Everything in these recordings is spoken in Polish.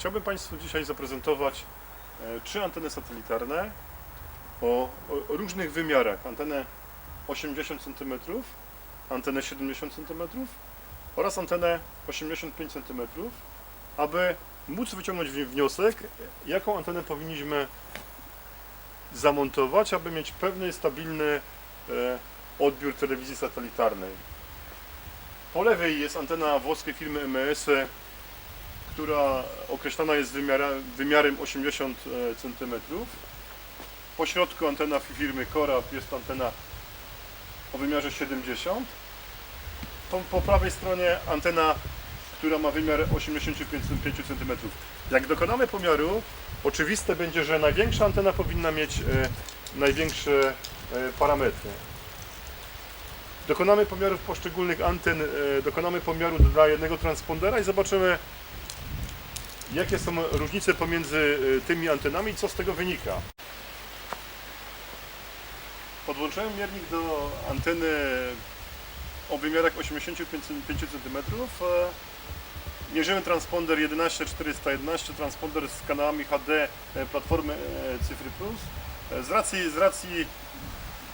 Chciałbym Państwu dzisiaj zaprezentować e, trzy anteny satelitarne o, różnych wymiarach. Antenę 80 cm, antenę 70 cm oraz antenę 85 cm, aby móc wyciągnąć wni- wniosek, jaką antenę powinniśmy zamontować, aby mieć pewny, stabilny e, odbiór telewizji satelitarnej. Po lewej jest antena włoskiej firmy MS, która określana jest wymiara, wymiarem 80 cm. Po środku antena firmy Corab jest antena o wymiarze 70. Po, po prawej stronie antena, która ma wymiar 85 cm. Jak dokonamy pomiaru, oczywiste będzie, że największa antena powinna mieć e, największe e, parametry. Dokonamy pomiarów poszczególnych anten, e, dokonamy pomiaru dla jednego transpondera i zobaczymy, jakie są różnice pomiędzy e, tymi antenami i co z tego wynika. Podłączyłem miernik do anteny o wymiarach 85 cm. Mierzymy transponder 11411, transponder z kanałami HD e, platformy e, Cyfry Plus. E, Z racji, z racji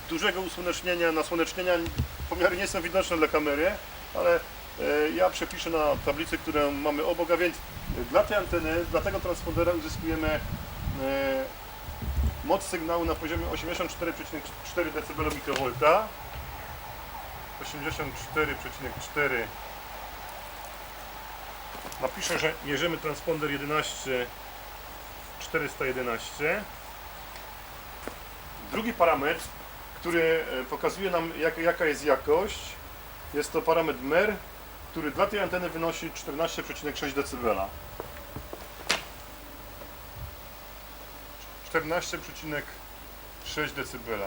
dużego usłonecznienia, nasłonecznienia pomiary nie są widoczne dla kamery, ale e, ja przepiszę na tablicy, którą mamy obok, a więc e, dla tej anteny, dla tego transpondera uzyskujemy e, moc sygnału na poziomie 84,4 dB mikrovolta. 84,4 Napiszę, że mierzymy transponder 11 411 Drugi parametr, który e, pokazuje nam jak, jaka jest jakość, jest to parametr MER, który dla tej anteny wynosi 14,6 dB. 14,6 dB.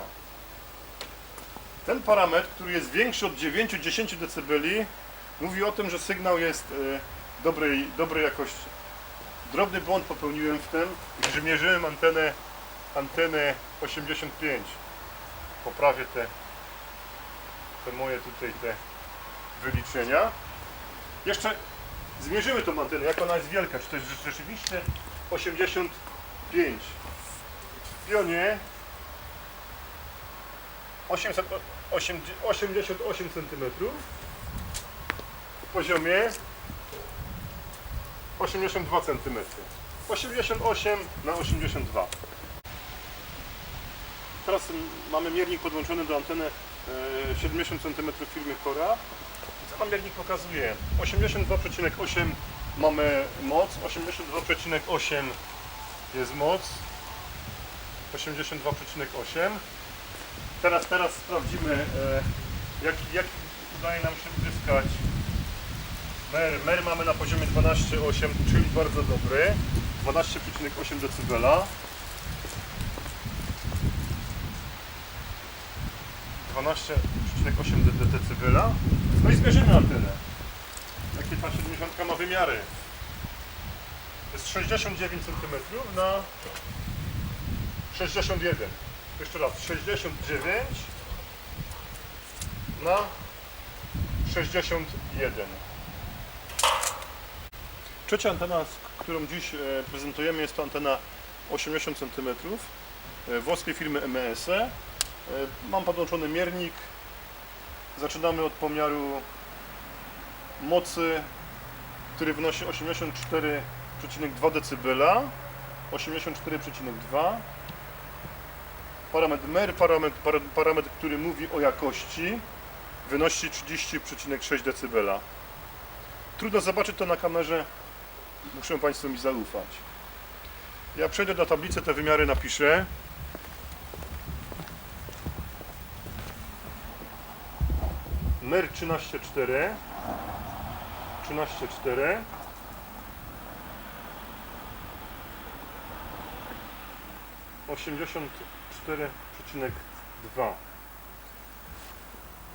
Ten parametr, który jest większy od 9-10 dB, mówi o tym, że sygnał jest e, dobrej, dobrej jakości. Drobny błąd popełniłem w tym, że mierzyłem antenę, antenę 85. Poprawię te, te moje tutaj te wyliczenia. Jeszcze zmierzymy tą antenę, jak ona jest wielka, czy to jest rzeczywiście 85. W pionie 888 cm. W poziomie 82 cm. 88 na 82. Teraz mamy miernik podłączony do anteny e, 70 cm firmy Cora. Nam miernik pokazuje? 82,8 mamy moc, 82,8 jest moc, 82,8. Teraz, teraz sprawdzimy, e, jak, jak udaje nam się uzyskać Mer, mer mamy na poziomie 12,8, czyli bardzo dobry. 12,8 dB. dB. No i zmierzymy antenę. Jakie ta 70 ma wymiary? Jest 69 cm na 61. Jeszcze raz, 69 na 61. Trzecia antena, którą dziś e, prezentujemy, jest to antena 80 cm e, włoskiej firmy MES. E, Mam podłączony miernik. Zaczynamy od pomiaru mocy, który wynosi 84,2 dB. 84,2 Parametr MER, parametr, para- parametr, który mówi o jakości, wynosi 30,6 dB. Trudno zobaczyć to na kamerze, muszę Państwu mi zaufać. Ja przejdę do tablicy, te wymiary napiszę. MER 13,4 13,4 84,2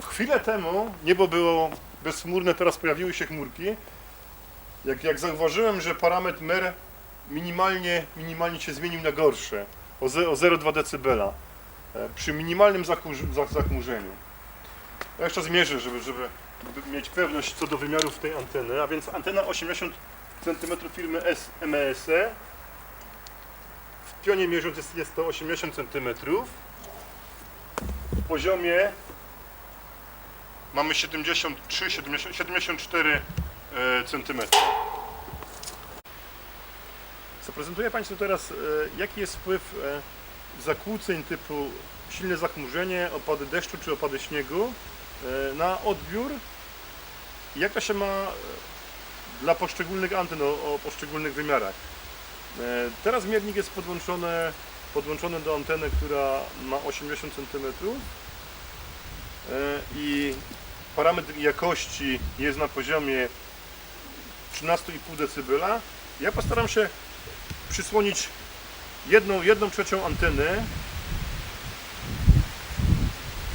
Chwilę temu niebo było bezchmurne, teraz pojawiły się chmurki. Jak, jak zauważyłem, że parametr MER minimalnie, minimalnie się zmienił na gorsze, o, ze- o 0,2 dB e, przy minimalnym zachmurzeniu. Ja jeszcze zmierzę, żeby, żeby mieć pewność co do wymiarów tej anteny, a więc antena 80 cm firmy SMS. W pionie mierząc jest, jest to 80 cm. W poziomie mamy 73, 70, 74 cm. Zaprezentuję Państwu teraz, e, jaki jest wpływ e, zakłóceń typu silne zachmurzenie, opady deszczu czy opady śniegu na odbiór jak to się ma e, dla poszczególnych anten o, o poszczególnych wymiarach. E, Teraz miernik jest podłączony, podłączony do anteny, która ma 80 cm i parametr jakości jest na poziomie 13,5 dB. Ja postaram się przysłonić jedną, jedną trzecią anteny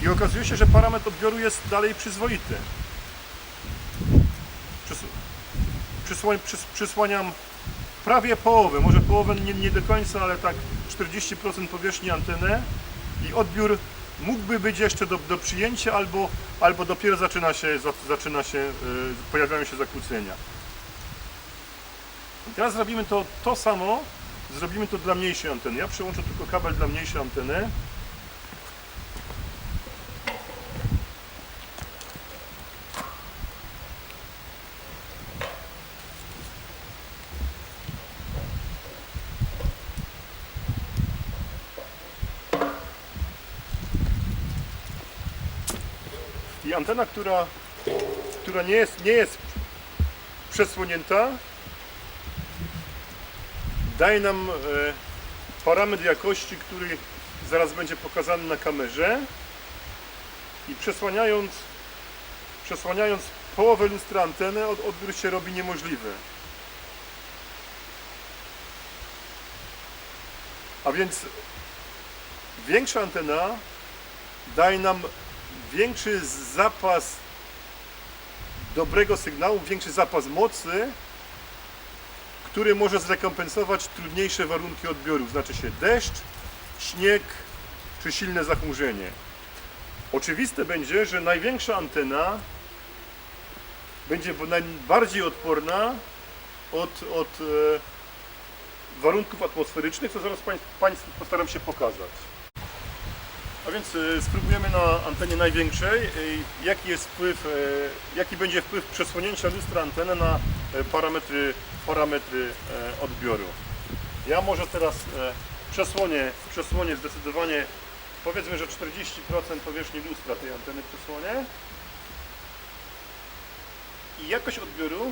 i okazuje się, że parametr odbioru jest dalej przyzwoity. Przys- przysłoń- przys- przysłaniam prawie połowę, może połowę nie, nie do końca, ale tak 40% powierzchni anteny i odbiór mógłby być jeszcze do, do przyjęcia albo, albo dopiero zaczyna się, za- zaczyna się, yy, pojawiają się zakłócenia. Teraz zrobimy to, to samo, zrobimy to dla mniejszej anteny. Ja przełączę tylko kabel dla mniejszej anteny. I antena, która, która nie, jest, nie jest przesłonięta, daje nam e, parametr jakości, który zaraz będzie pokazany na kamerze i przesłaniając, przesłaniając połowę lustra anteny od, odbiór się robi niemożliwy. A więc większa antena daje nam większy zapas dobrego sygnału, większy zapas mocy, który może zrekompensować trudniejsze warunki odbioru, znaczy się deszcz, śnieg czy silne zachmurzenie. Oczywiste będzie, że największa antena będzie najbardziej odporna od, od e, warunków atmosferycznych, co zaraz pań, Państwu postaram się pokazać. A więc e, spróbujemy na antenie największej, e, jaki jest wpływ, e, jaki będzie wpływ przesłonięcia lustra anteny na parametry, parametry odbioru. Ja może teraz przesłonię, przesłonię zdecydowanie, powiedzmy, że 40% powierzchni lustra tej anteny przesłonię. I jakość odbioru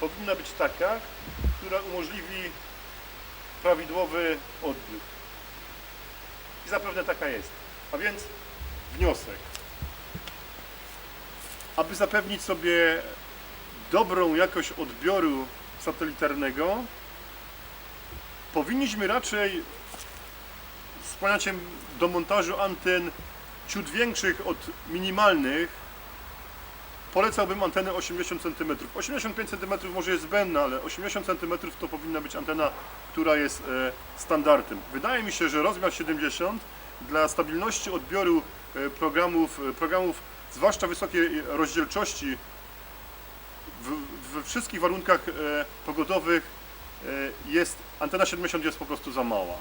powinna być taka, która umożliwi prawidłowy odbiór. Zapewne taka jest. A więc wniosek. Aby zapewnić sobie dobrą jakość odbioru satelitarnego, powinniśmy raczej z pojęciem do montażu anten ciut większych od minimalnych polecałbym antenę 80 cm. 85 cm może jest zbędna, ale 80 cm to powinna być antena, która jest e, standardem. Wydaje mi się, że rozmiar 70 dla stabilności odbioru e, programów, e, programów zwłaszcza wysokiej rozdzielczości we wszystkich warunkach pogodowych jest antena 70 jest po prostu za mała.